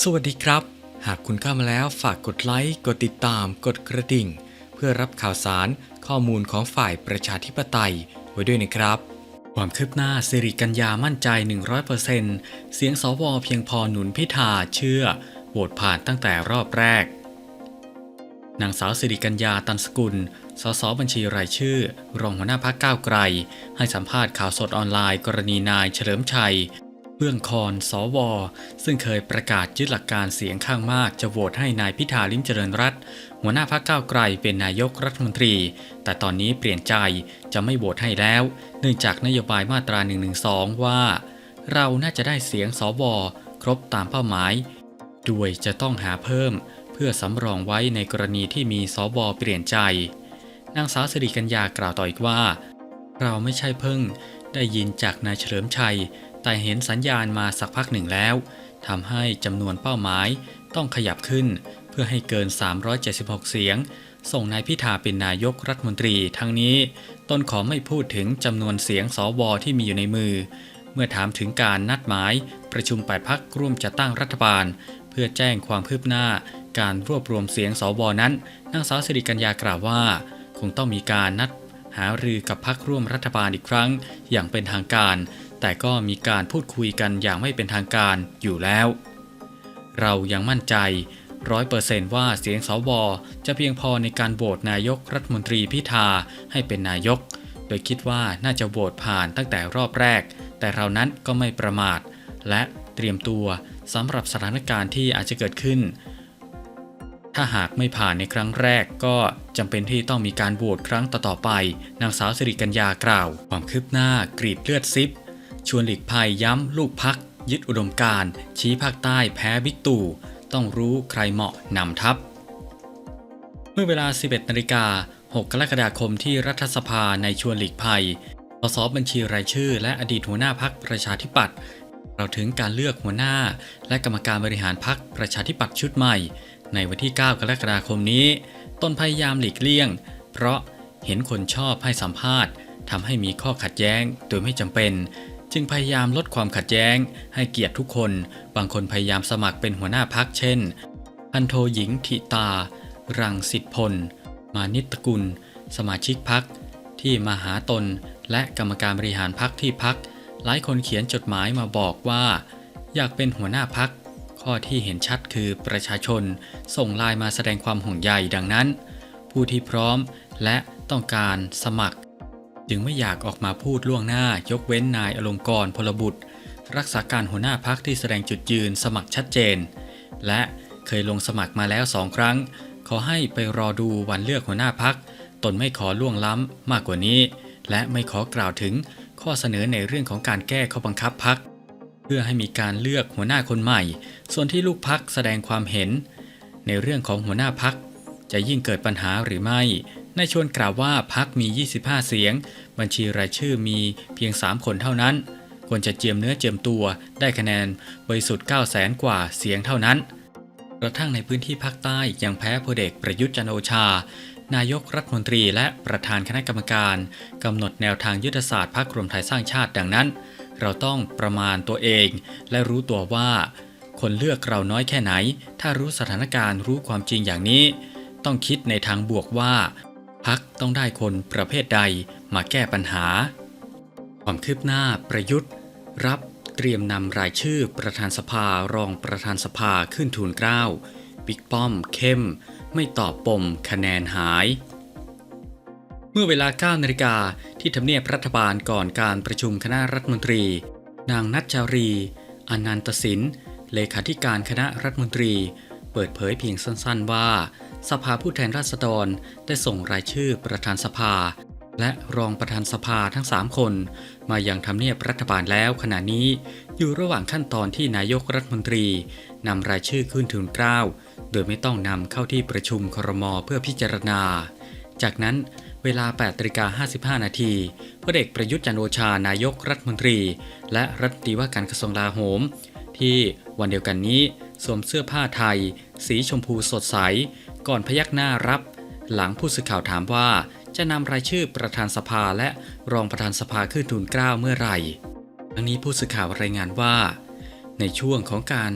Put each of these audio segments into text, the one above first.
สวัสดีครับ หากคุณเข้ามาแล้วฝากกดไลค์กดติดตาม กดกระดิ่ง เพื่อรับข่าวสารข้อมูลของฝ่ายประชาธิปไตยไว้ด้วยนะครับ ความคืบหน้าสิริกัญญามั่นใจ 100%เสียงสวเพียงพอหนุนพิธาเชื่อโหวตผ่านตั้งแต่รอบแรกนางสาวสิริกัญญาตันสกุล สสบัญชีรายชื่อ รองหัวหน้าพักก้าวไกล ให้สัมภาษณ์ข่าวสดออนไลน์ กรณีนายเฉลิมชัย บื้องคอนสว ซึ่งเคยประกาศยึดหลักการเสียงข้างมาก จะโหวตให้นายพิธาลิมเจริญรัตหัวหน้าพักก้าวไกลเป็นนายกรัฐมนตรี แต่ตอนนี้เปลี่ยนใจจะไม่โหวตให้แล้ว เนื่องจากนโยบายมาตรา 112 ว่า เราน่าจะได้เสียงสว ครบตามเป้าหมายด้วยจะต้องหาเพิ่ม เพื่อสำรองไว้ในกรณีที่มีสวเปลี่ยนใจ นางสาวสิริกัญญากล่าวต่ออีกว่า เราไม่ใช่เพิ่งได้ยินจากนายเฉลิมชัย แต่เห็นสัญญาณมาสักพักหนึ่งแล้วทำให้จำนวนเป้าหมายต้องขยับขึ้น เพื่อให้เกิน 376 เสียง ส่งนายพิธาเป็นนายกรัฐมนตรี ทั้งนี้ตนขอไม่พูดถึงจำนวนเสียงสวที่มีอยู่ในมือ เมื่อถามถึงการนัดหมาย ประชุมแปดพักร่วมจัดตั้งรัฐบาล เพื่อแจ้งความคืบหน้า การรวบรวมเสียงสวนั้นนางสาวสิริกัญญากล่าวว่า คงต้องมีการนัดหารือกับพักร่วมรัฐบาลอีกครั้ง อย่างเป็นทางการ แต่ก็มีการพูดคุยกันอย่างไม่เป็นทางการอยู่แล้ว เรายังมั่นใจร้อยเปอร์เซนต์ว่าเสียงสวจะเพียงพอในการโหวตนายกรัฐมนตรีพิธาให้เป็นนายก โดยคิดว่าน่าจะโหวตผ่านตั้งแต่รอบแรก แต่เรานั้นก็ไม่ประมาท และเตรียมตัวสำหรับสถานการณ์ที่อาจจะเกิดขึ้น ถ้าหากไม่ผ่านในครั้งแรกก็จำเป็นที่ต้องมีการโหวตครั้งต่อๆไป นางสาวสิริกัญญากล่าว ความคืบหน้ากรีดเลือดซิป ชวนหลีกภัยย้ำลูกพัก ยึดอุดมการชี้ภาคใต้แพ้บิ๊กตู่ต้องรู้ใครเหมาะนำทัพ เมื่อเวลา 11นาฬิกา6 กรกฎาคมที่รัฐสภาในชวนหลีกภัยสสบัญชีรายชื่อ และอดีตหัวหน้าพักประชาธิปัตย์เราถึงการเลือกหัวหน้า และกรรมการบริหารพักประชาธิปัตย์ชุดใหม่ ในวันที่ 9 กรกฎาคมนี้ตนพยายามหลีกเลี่ยง เพราะเห็นคนชอบให้สัมภาษณ์ทำให้มีข้อขัดแย้งโดยไม่จำเป็น จึงพยายามลดความขัดแย้ง ให้เกียรติทุกคน บางคนพยายามสมัครเป็นหัวหน้าพักเช่น พันโทหญิงทิตา รังสิทธพล มานิตตกุล สมาชิกพัก ที่มาหาตน และกรรมการบริหารพักที่พัก หลายคนเขียนจดหมายมาบอกว่า อยากเป็นหัวหน้าพัก ข้อที่เห็นชัดคือประชาชน ส่งไลน์มาแสดงความห่วงใยดังนั้น ผู้ที่พร้อมและต้องการสมัคร จึงไม่อยากออกมาพูดล่วงหน้ายกเว้นนายอลงกรณ์พลบุตร รักษาการหัวหน้าพักที่แสดงจุดยืนสมัครชัดเจน และเคยลงสมัครมาแล้วสองครั้ง ขอให้ไปรอดูวันเลือกหัวหน้าพัก ตนไม่ขอล่วงล้ำมากกว่านี้ และไม่ขอกล่าวถึงข้อเสนอในเรื่องของการแก้ข้อบังคับพัก เพื่อให้มีการเลือกหัวหน้าคนใหม่ ส่วนที่ลูกพักแสดงความเห็น ในเรื่องของหัวหน้าพักจะยิ่งเกิดปัญหาหรือไม่ นายชวนกล่าวว่าพักมี 25 เสียง บัญชีรายชื่อมีเพียง 3 คนเท่านั้น ควรจะเจียมเนื้อเจียมตัวได้คะแนนบริสุทธิ์9 0 0แสนกว่าเสียงเท่านั้น กระทั่งในพื้นที่ภาคใต้ยังแพ้พลเอกประยุทธ์จันโอชา นายกรัฐมนตรีและประธานคณะกรรมการกำหนดแนวทางยุทธศาสตร์พรรครวมไทยสร้างชาติดังนั้น เราต้องประมาณตัวเองและรู้ตัวว่า คนเลือกเราน้อยแค่ไหน ถ้ารู้สถานการณ์รู้ความจริงอย่างนี้ ต้องคิดในทางบวกว่า พักต้องได้คนประเภทใดมาแก้ปัญหา ความคืบหน้าประยุทธ์ รับเตรียมนำรายชื่อประธานสภารองประธานสภาขึ้นทูลเกล้าบิ๊กป้อมเข้ม ไม่ตอบปมคะแนนหาย เมื่อเวลา 9 นาฬิกาที่ทำเนียบรัฐบาลก่อนการประชุมคณะรัฐมนตรี นางนัชจารี อนันตสินเลขาธิการคณะรัฐมนตรี เปิดเผยเพียงสั้นๆว่า สภาผู้แทนราษฎรได้ส่งรายชื่อประธานสภา และรองประธานสภาทั้ง 3 คน มายังทำเนียบรัฐบาลแล้วขณะนี้ อยู่ระหว่างขั้นตอนที่นายกรัฐมนตรีนำรายชื่อขึ้นทูลเกล้าโดยไม่ต้องนำเข้าที่ประชุมครมเพื่อพิจารณา จากนั้นเวลา8นาฬิกา55 นาทีพลเอกประยุทธ์จันทร์โอชานายกรัฐมนตรี และรัฐตีว่าการกระทรวงลาโหม ที่วันเดียวกันนี้ สวมเสื้อผ้าไทย สีชมพูสดใส ก่อนพยักหน้ารับ หลังผู้สื่อข่าวถามว่า จะนำรายชื่อประธานสภาและรองประธานสภาขึ้นทูลเกล้าเมื่อไหร่ทั้งนี้ผู้สื่อข่าวรายงานว่า ในช่วงของการ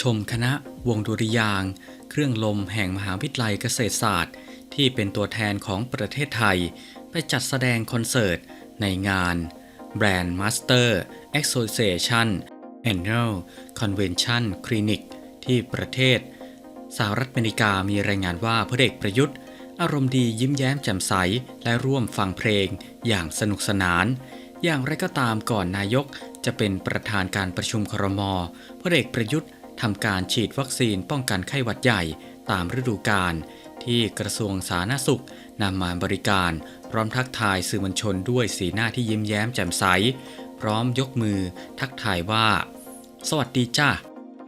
ชมคณะวงดุริยาง เครื่องลมแห่งมหาวิทยาลัยเกษตรศาสตร์ ที่เป็นตัวแทนของประเทศไทย ไปจัดแสดงคอนเสิร์ตในงาน Brand Master Association Annual Convention Clinic ที่ประเทศสหรัฐอเมริกามีรายงานว่าพลเอกประยุทธ์ อารมณ์ดียิ้มแย้มแจ่มใส และร่วมฟังเพลงอย่างสนุกสนาน อย่างไรก็ตามก่อนนายกจะเป็นประธานการประชุมครมพลเอกประยุทธ์ทำการฉีดวัคซีนป้องกันไข้หวัดใหญ่ตามฤดูกาลที่กระทรวงสาธารณสุขนำมาบริการ พร้อมทักทายสื่อมวลชนด้วยสีหน้าที่ยิ้มแย้มแจ่มใส พร้อมยกมือทักทายว่า สวัสดีจ้า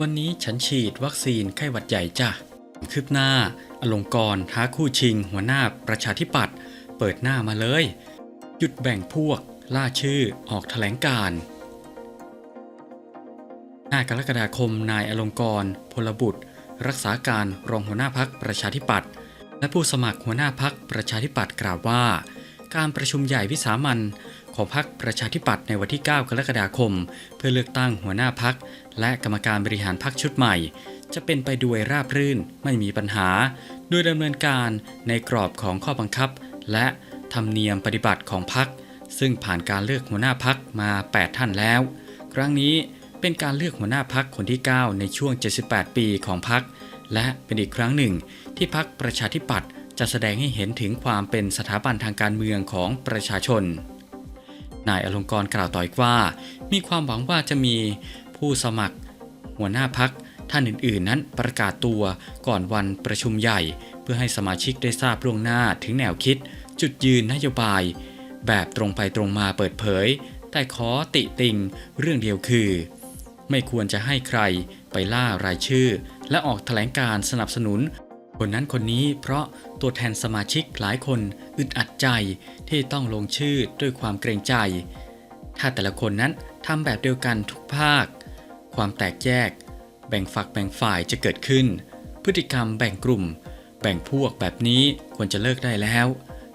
วันนี้ฉันฉีดวัคซีนไข้หวัดใหญ่จ้าคืบหน้า อลงกรณ์ท้าคู่ชิง หัวหน้าประชาธิปัตย์เปิดหน้ามาเลย หยุดแบ่งพวก ล่าชื่อออกแถลงการณ์5กรกฎาคมนายอลงกรณ์พลบุตร รักษาการรองหัวหน้าพักประชาธิปัตย์และผู้สมัครหัวหน้าพักประชาธิปัตย์กล่าวว่า การประชุมใหญ่วิสามัน ของพักประชาธิปัตย์ในวันที่ 9 กรกฎาคม เพื่อเลือกตั้งหัวหน้าพักและกรรมการบริหารพักชุดใหม่ จะเป็นไปด้วยราบรื่นไม่มีปัญหา โดยดำเนินการในกรอบของข้อบังคับ และธรรมเนียมปฏิบัติของพักซึ่งผ่านการเลือกหัวหน้าพักมา 8 ท่านแล้ว ครั้งนี้เป็นการเลือกหัวหน้าพักคนที่ 9 ในช่วง 78 ปีของพัก และเป็นอีกครั้งหนึ่ง ที่พักประชาธิปัตย์จะแสดงให้เห็นถึงความเป็นสถาบันทางการเมืองของประชาชน นายอลงกรกล่าวต่ออีกว่า มีความหวังว่าจะมีผู้สมัคร หัวหน้าพักท่านอื่นๆ นั้นประกาศตัวก่อนวันประชุมใหญ่ เพื่อให้สมาชิกได้ทราบล่วงหน้าถึงแนวคิด จุดยืนนโยบาย แบบตรงไปตรงมาเปิดเผย แต่ขอติติงเรื่องเดียวคือ ไม่ควรจะให้ใครไปล่ารายชื่อ และออกแถลงการสนับสนุน คนนั้นคนนี้เพราะตัวแทนสมาชิกหลายคนอึดอัดใจที่ต้องลงชื่อด้วยความเกรงใจ ถ้าแต่ละคนนั้นทำแบบเดียวกันทุกภาค ความแตกแยก แบ่งฝักแบ่งฝ่ายจะเกิดขึ้น พฤติกรรมแบ่งกลุ่ม แบ่งพวกแบบนี้ควรจะเลิกได้แล้ว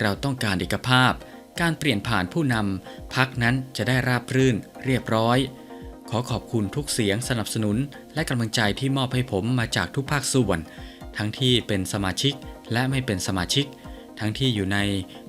เราต้องการเอกภาพ การเปลี่ยนผ่านผู้นำพักนั้นจะได้ราบรื่นเรียบร้อย ขอขอบคุณทุกเสียงสนับสนุนและกำลังใจที่มอบให้ผมมาจากทุกภาคส่วน ทั้งที่เป็นสมาชิกและไม่เป็นสมาชิก ทั้งที่อยู่ใน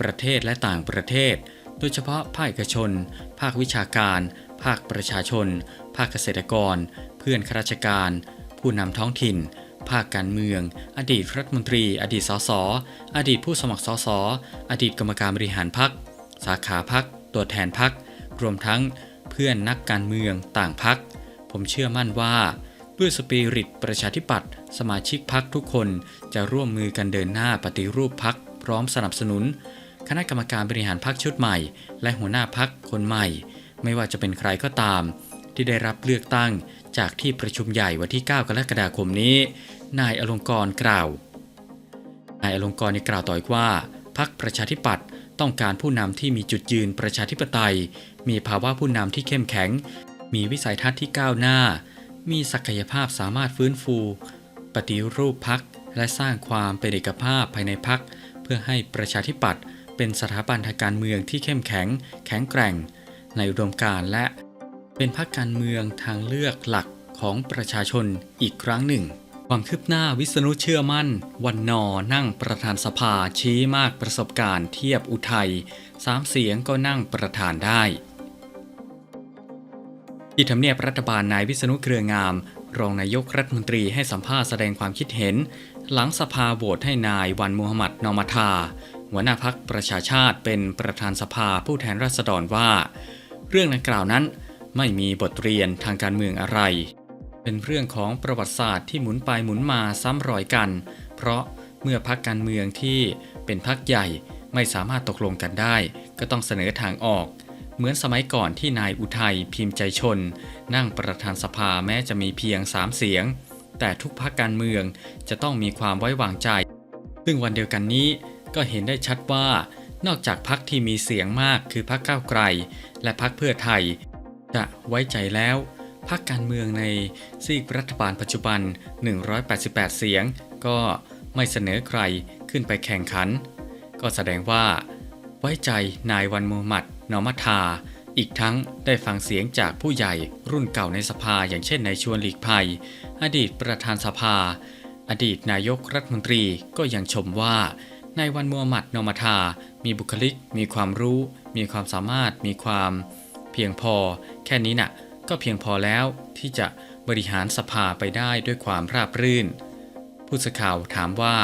ประเทศและต่างประเทศ โดยเฉพาะภาคเอกชน ภาควิชาการ ภาคประชาชน ภาคเกษตรกร เพื่อนข้าราชการ ผู้นำท้องถิ่น ภาคการเมือง อดีตรัฐมนตรี อดีตสสอดีตผู้สมัครสสอดีตกรรมการบริหารพัก สาขาพัก ตัวแทนพัก รวมทั้งเพื่อนนักการเมืองต่างพัก ผมเชื่อมั่นว่า ด้วยสปิริตประชาธิปัตย์สมาชิกพักทุกคนจะร่วมมือกันเดินหน้าปฏิรูปพักพร้อมสนับสนุน คณะกรรมการบริหารพักชุดใหม่ และหัวหน้าพักคนใหม่ ไม่ว่าจะเป็นใครก็ตาม ที่ได้รับเลือกตั้งจากที่ประชุมใหญ่วันที่ 9 กรกฎาคมนี้ นายอลงกรกล่าว นายอลงกรยังกล่าวต่ออีกว่า พักประชาธิปัตย์ต้องการผู้นำที่มีจุดยืนประชาธิปไตย มีภาวะผู้นำที่เข้มแข็ง มีวิสัยทัศน์ที่ก้าวหน้า มีศักยภาพสามารถฟื้นฟู ปฏิรูปพักและสร้างความเป็นเอกภาพภายในพักเพื่อให้ประชาธิปัตย์เป็นสถาบันทางการเมืองที่เข้มแข็ง แข็งแกร่ง ในอุดมการณ์และเป็นพรรคการเมืองทางเลือกหลักของประชาชนอีกครั้งหนึ่ง ความคืบหน้าวิษณุเชื่อมั่น วันนอนั่งประธานสภาชี้มากประสบการณ์เทียบอุทัยสามเสียงก็นั่งประธานได้ ที่ทำเนียบรัฐบาลนายวิษณุเครืองาม รองนายกรัฐมนตรีให้สัมภาษณ์แสดงความคิดเห็น หลังสภาโหวตให้นายวันมูฮัมหมัดนอมาทาหัวหน้าพักประชาชาติเป็นประธานสภาผู้แทนราษฎรว่า เรื่องดังกล่าวนั้นไม่มีบทเรียนทางการเมืองอะไร เป็นเรื่องของประวัติศาสตร์ที่หมุนไปหมุนมาซ้ำรอยกัน เพราะเมื่อพักการเมืองที่เป็นพักใหญ่ไม่สามารถตกลงกันได้ ก็ต้องเสนอทางออก เหมือนสมัยก่อนที่นายอุทัยพิมพ์ใจชน นั่งประธานสภาแม้จะมีเพียง3เสียง แต่ทุกพักการเมืองจะต้องมีความไว้วางใจ ซึ่งวันเดียวกันนี้ก็เห็นได้ชัดว่านอกจากพักที่มีเสียงมากคือพักก้าวไกล และพักเพื่อไทย จะไว้ใจแล้วพักการเมืองในซีกรัฐบาลปัจจุบัน 188 เสียง ก็ไม่เสนอใครขึ้นไปแข่งขัน ก็แสดงว่า ไว้ใจนายวันมูฮัมหมัด นอมัทา อีกทั้งได้ฟังเสียงจากผู้ใหญ่รุ่นเก่าในสภาอย่างเช่นนายชวนหลีกภัย อดีตประธานสภา อดีตนายกรัฐมนตรีก็ยังชมว่านายวันมูฮัมหมัดนอมาทา มีบุคลิก มีความรู้ มีความสามารถ มีความ เพียงพอ แค่นี้น่ะ ก็เพียงพอแล้วที่จะบริหารสภาไปได้ด้วยความราบรื่น ผู้สื่อข่าวถามว่า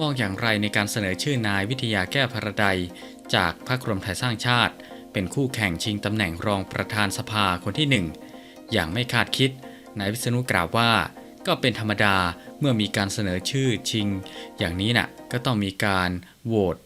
มองอย่างไรในการเสนอชื่อนายวิทยาแก้วพระใด จากพรรครวมไทยสร้างชาติ เป็นคู่แข่งชิงตำแหน่งรองประธานสภาคนที่หนึ่งอย่างไม่คาดคิด นายวิษณุกล่าวว่า ก็เป็นธรรมดาเมื่อมีการเสนอชื่อชิง อย่างนี้น่ะก็ต้องมีการโหวต